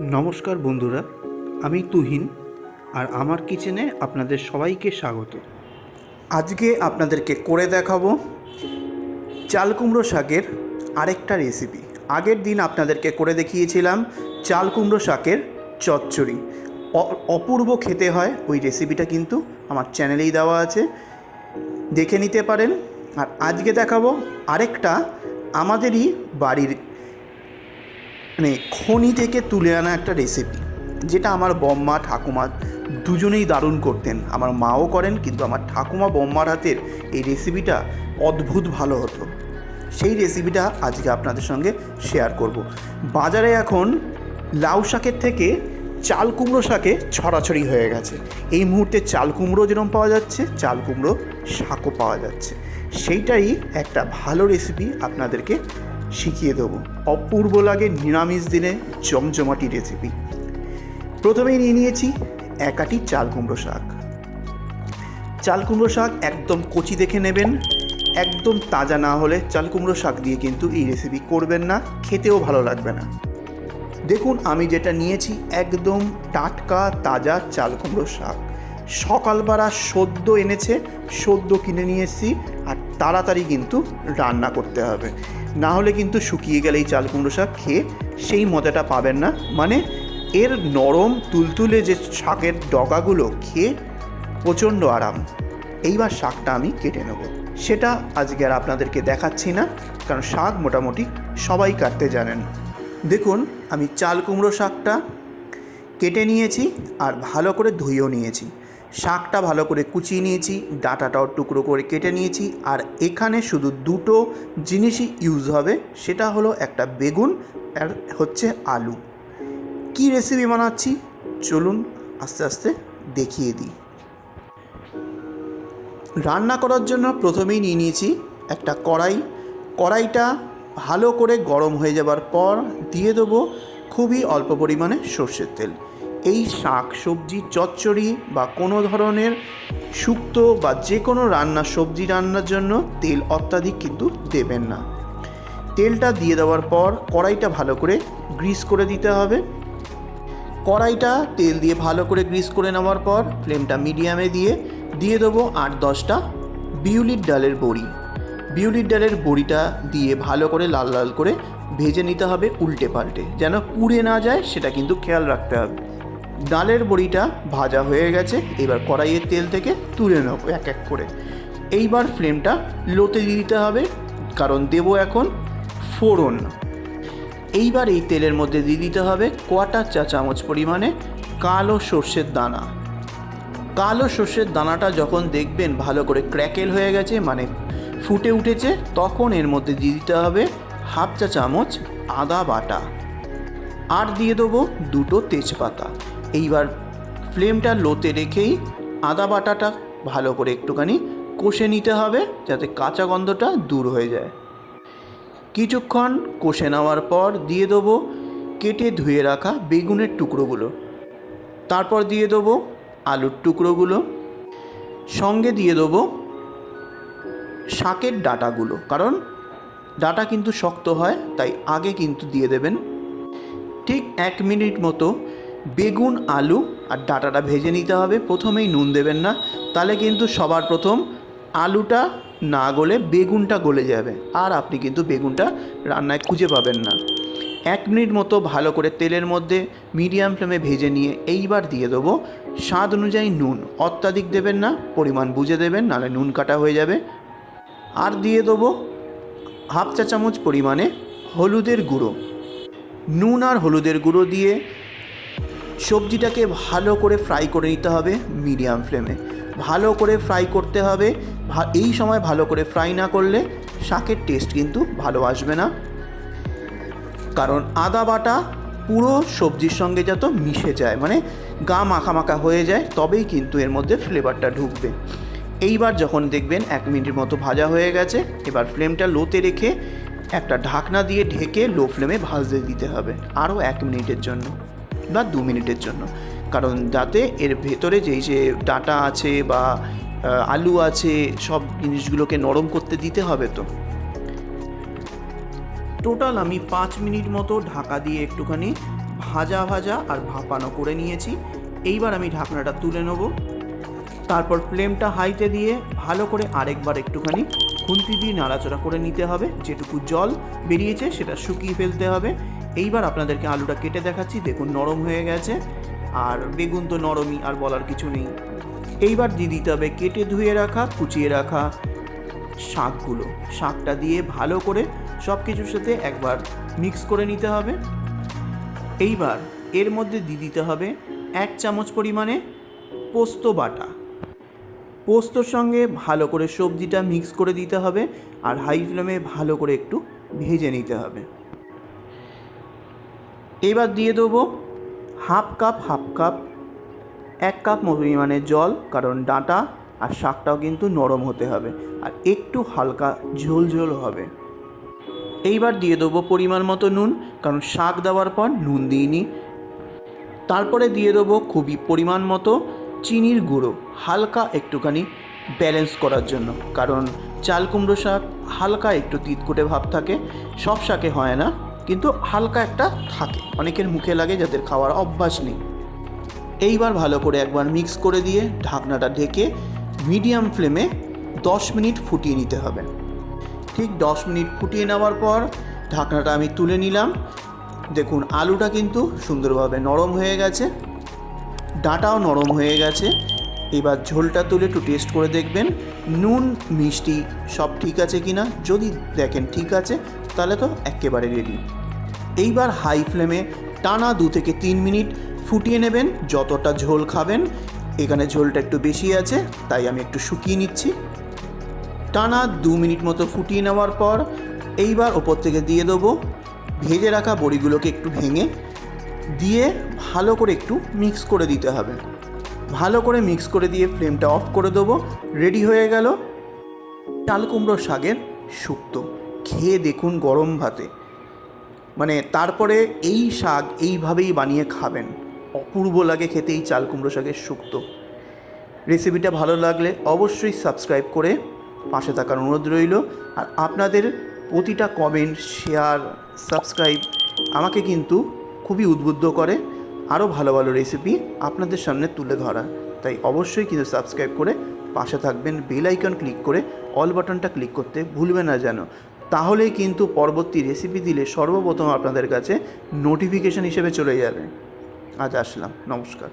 নমস্কার বন্ধুরা, আমি তুহিন আর আমার কিচেনে আপনাদের সবাইকে স্বাগত। আজকে আপনাদেরকে করে দেখাবো চাল কুমড়ো শাকের আরেকটা রেসিপি আগের দিন আপনাদেরকে করে দেখিয়েছিলাম চাল কুমড়ো শাকের চচ্চড়ি। অপূর্ব খেতে হয় ওই রেসিপিটা কিন্তু আমার চ্যানেলেই দেওয়া আছে। দেখে নিতে পারেন। আর আজকে দেখাবো আরেকটা আমাদেরই বাড়ির মানে খনি থেকে তুলে আনা একটা রেসিপি যেটা আমার বম্মা, ঠাকুমা দুজনেই দারুণ করতেন। আমার মাও করেন, কিন্তু আমার ঠাকুমা বম্মার হাতের এই রেসিপিটা অদ্ভুত ভালো হতো। সেই রেসিপিটা আজকে আপনাদের সঙ্গে শেয়ার করব। বাজারে এখন লাউ শাকের থেকে চাল কুমড়ো শাকে ছড়াছড়ি হয়ে গেছে। এই মুহূর্তে চাল কুমড়ো যেরকম পাওয়া যাচ্ছে, চাল কুমড়ো শাকও পাওয়া যাচ্ছে। সেইটাই একটা ভালো রেসিপি আপনাদেরকে শিখিয়ে দেবো। অপূর্ব লাগে নিরামিষ দিনে জমজমাটি রেসিপি প্রথমেই নিয়ে নিয়েছি একাটি চাল কুমড়ো শাক। চাল কুমড়ো শাক একদম কচি দেখে নেবেন। একদম তাজা না হলে চাল কুমড়ো শাক দিয়ে কিন্তু এই রেসিপি করবেন না, খেতেও ভালো লাগবে না। দেখুন, আমি যেটা নিয়েছি একদম টাটকা, তাজা চাল কুমড়ো শাক। সকালবেলা সদ্য এনেছে, সদ্য কিনে নিয়ে এসেছি আর তাড়াতাড়ি কিন্তু রান্না করতে হবে। না হলে কিন্তু শুকিয়ে গেলে এই চাল কুমড়ো শাক খেয়ে সেই মজাটা পাবেন না। মানে এর নরম, তুলতুলে যে শাকের ডগাগুলো খেয়ে প্রচণ্ড আরাম। এইবার শাকটা আমি কেটে নেব। সেটা আজকে আর আপনাদেরকে দেখাচ্ছি না, কারণ শাক মোটামুটি সবাই কাটতে জানেন। দেখুন, আমি চাল কুমড়ো শাকটা কেটে নিয়েছি আর ভালো করে ধুয়েও নিয়েছি। শাকটা ভালো করে কুচিয়ে নিয়েছি, ডাটাটাও টুকরো করে কেটে নিয়েছি, আর এখানে শুধু দুটো জিনিসই ইউজ হবে, সেটা হলো একটা বেগুন আর হচ্ছে আলু। কি রেসিপি বানাচ্ছি? চলুন আস্তে আস্তে দেখিয়ে দিই। রান্না করার জন্য প্রথমেই নিয়ে নিয়েছি একটা কড়াই। কড়াইটা ভালো করে গরম হয়ে যাবার পর দিয়ে দেবো খুবই অল্প পরিমাণে সর্ষের তেল। এই শাক, সবজি, চচ্চড়ি বা কোনো ধরনের শুক্তো বা যে কোনো রান্না, সবজি রান্নার জন্য তেল অত্যাধিক কিন্তু দেবেন না। তেলটা দিয়ে দেওয়ার পর কড়াইটা ভালো করে গ্রিস করে দিতে হবে। কড়াইটা তেল দিয়ে ভালো করে গ্রিস করে নেওয়ার পর ফ্লেমটা মিডিয়ামে দিয়ে দিয়ে দেবো আট দশটা বিউলির ডালের বড়ি। বিউলির ডালের বড়িটা দিয়ে ভালো করে লাল লাল করে ভেজে নিতে হবে উল্টে পাল্টে। যেন পুড়ে না যায়, সেটা কিন্তু খেয়াল রাখতে হবে। ডালের বড়িটা ভাজা হয়ে গেছে, এবার কড়াইয়ের তেল থেকে তুলে নেব এক এক করে। এইবার ফ্লেমটা লোতে দিতে হবে, কারণ দেবো এখন ফোড়ন। এইবার এই তেলের মধ্যে দিয়ে দিতে হবে কোয়াটার চা চামচ পরিমাণে কালো সর্ষের দানা। কালো সর্ষের দানাটা যখন দেখবেন ভালো করে ক্র্যাকেল হয়ে গেছে মানে ফুটে উঠেছে, তখন এর মধ্যে দিয়ে দিতে হবে হাফ চা চামচ আদা বাটা। আর দিয়ে দেবো দুটো তেজপাতা। এইবার ফ্লেমটা লোতে রেখেই আদা বাটাটা ভালো করে একটুখানি কষে নিতে হবে যাতে কাঁচা গন্ধটা দূর হয়ে যায়। কিছুক্ষণ কষে নেওয়ার পর দিয়ে দেবো কেটে ধুয়ে রাখা বেগুনের টুকরোগুলো। তারপর দিয়ে দেবো আলুর টুকরোগুলো। সঙ্গে দিয়ে দেবো শাকের ডাটাগুলো, কারণ ডাটা কিন্তু শক্ত হয়, তাই আগে কিন্তু দিয়ে দেবেন। ঠিক এক মিনিট মতো বেগুন, আলু আর ডাটাটা ভেজে নিতে হবে। প্রথমেই নুন দেবেন না। তাহলে কিন্তু সবার প্রথম আলুটা না গলে বেগুনটা গলে যাবে। আর আপনি কিন্তু বেগুনটা রান্নায় খুঁজে পাবেন না। এক মিনিট মতো ভালো করে তেলের মধ্যে মিডিয়াম ফ্লেমে ভেজে নিয়ে এইবার দিয়ে দেবো। স্বাদ অনুযায়ী নুন। অত্যাধিক দেবেন না, পরিমাণ বুঝে দেবেন, নাহলে নুন কাটা হয়ে যাবে। আর দিয়ে দেবো হাফ চা চামচ পরিমাণে হলুদের গুঁড়ো। নুন আর হলুদের গুঁড়ো দিয়ে সবজিটাকে ভালো করে ফ্রাই করে নিতে হবে মিডিয়াম ফ্লেমে। ভালো করে ফ্রাই করতে হবে। এই সময় ভালো করে ফ্রাই না করলে শাকের টেস্ট কিন্তু ভালো আসবে না। কারণ আদা বাটা পুরো সবজির সঙ্গে যত মিশে যায় মানে গা মাখা মাখা হয়ে যায়, তবেই কিন্তু এর মধ্যে ফ্লেভারটা ঢুকবে। এইবার যখন দেখবেন এক মিনিটের মতো ভাজা হয়ে গেছে, এবার ফ্লেমটা লোতে রেখে একটা ঢাকনা দিয়ে ঢেকে লো ফ্লেমে ভাজতে দিতে হবে, আরও এক মিনিটের জন্য। বা দু মিনিটের জন্য। কারণ যাতে এর ভেতরে যেই যে ডাটা আছে বা আলু আছে, সব জিনিসগুলোকে নরম করতে দিতে হবে তো। টোটাল আমি পাঁচ মিনিট মতো ঢাকা দিয়ে একটুখানি ভাজা ভাজা আর ভাপানো করে নিয়েছি। এইবার আমি ঢাকনাটা তুলে নেব। তারপর ফ্লেমটা হাইতে দিয়ে ভালো করে আরেকবার একটুখানি খুন্তি দিয়ে নাড়াচাড়া করে নিতে হবে। যেটুকু জল বেরিয়েছে সেটা শুকিয়ে ফেলতে হবে। এইবার আপনাদেরকে আলুটা কেটে দেখাচ্ছি, দেখুন নরম হয়ে গেছে, আর বেগুন তো নরমই, আর বলার কিছু নেই। এইবার দিয়ে দিতে হবে কেটে ধুয়ে রাখা, কুচিয়ে রাখা শাকগুলো। শাকটা দিয়ে ভালো করে সব কিছুর সাথে একবার মিক্স করে নিতে হবে। এইবার এর মধ্যে দিয়ে দিতে হবে এক চামচ পরিমাণে পোস্ত বাটা। পোস্তর সঙ্গে ভালো করে সবজিটা মিক্স করে দিতে হবে, আর হাই ফ্লেমে ভালো করে একটু ভেজে নিতে হবে। এবার দিয়ে দেবো হাফ কাপ হাফ কাপ, এক কাপ পরিমাণে জল, কারণ ডাঁটা আর শাকটাও কিন্তু নরম হতে হবে আর একটু হালকা ঝোল ঝোল হবে। এইবার দিয়ে দেবো পরিমাণ মতো নুন, কারণ শাক দেওয়ার পর নুন দিইনি। তারপরে দিয়ে দেবো খুবই পরিমাণ মতো চিনির গুঁড়ো, হালকা একটুখানি ব্যালেন্স করার জন্য, কারণ চাল কুমড়ো শাক হালকা একটু তিতকুটে ভাব থাকে, সব শাকে হয় না। কিন্তু হালকা একটা থাকে। অনেকের মুখে লাগে যাদের খাওয়ার অভ্যাস নেই। এইবার ভালো করে একবার মিক্স করে দিয়ে ঢাকনাটা ঢেকে মিডিয়াম ফ্লেমে দশ মিনিট ফুটিয়ে নিতে হবে। ঠিক দশ মিনিট ফুটিয়ে নেওয়ার পর ঢাকনাটা আমি তুলে নিলাম। দেখুন, আলুটা কিন্তু সুন্দরভাবে নরম হয়ে গেছে। ডাঁটাও নরম হয়ে গেছে। এবার ঝোলটা তুলে একটু টেস্ট করে দেখবেন। নুন, মিষ্টি সব ঠিক আছে কি না যদি দেখেন ঠিক আছে তাহলে তো একেবারে রেডি এইবার হাই ফ্লেমে টানা দু থেকে তিন মিনিট ফুটিয়ে নেবেন, যতটা ঝোল খাবেন। এখানে ঝোলটা একটু বেশি আছে, তাই আমি একটু শুকিয়ে নিচ্ছি। টানা দু মিনিট মতো ফুটিয়ে নেওয়ার পর এইবার ওপর থেকে দিয়ে দেবো। ভেজে রাখা বড়িগুলোকে একটু ভেঙে দিয়ে ভালো করে একটু মিক্স করে দিতে হবে। ভালো করে মিক্স করে দিয়ে ফ্লেমটা অফ করে দেবো। রেডি হয়ে গেল। চাল কুমড়ো শাকের শুক্তো। খেয়ে দেখুন গরম ভাতে। মানে তারপরে এই শাক এইভাবেই বানিয়ে খাবেন। অপূর্ব লাগে খেতে এই চাল কুমড়ো শাকের শুক্তো রেসিপিটা ভালো লাগলে অবশ্যই সাবস্ক্রাইব করে পাশে থাকার অনুরোধ রইল। আর আপনাদের প্রতিটা কমেন্ট শেয়ার সাবস্ক্রাইব আমাকে কিন্তু খুবই উদ্বুদ্ধ করে। আরও ভালো ভালো রেসিপি আপনাদের সামনে তুলে ধরা। তাই অবশ্যই কিন্তু সাবস্ক্রাইব করে পাশে থাকবেন। বেল আইকন ক্লিক করে অল বাটনটা ক্লিক করতে ভুলবে না যেন। তাহলেই কিন্তু পরবর্তী রেসিপি দিলে সর্বপ্রথম আপনাদের কাছে নোটিফিকেশান হিসেবে চলে যাবে। আজ আসলাম। নমস্কার।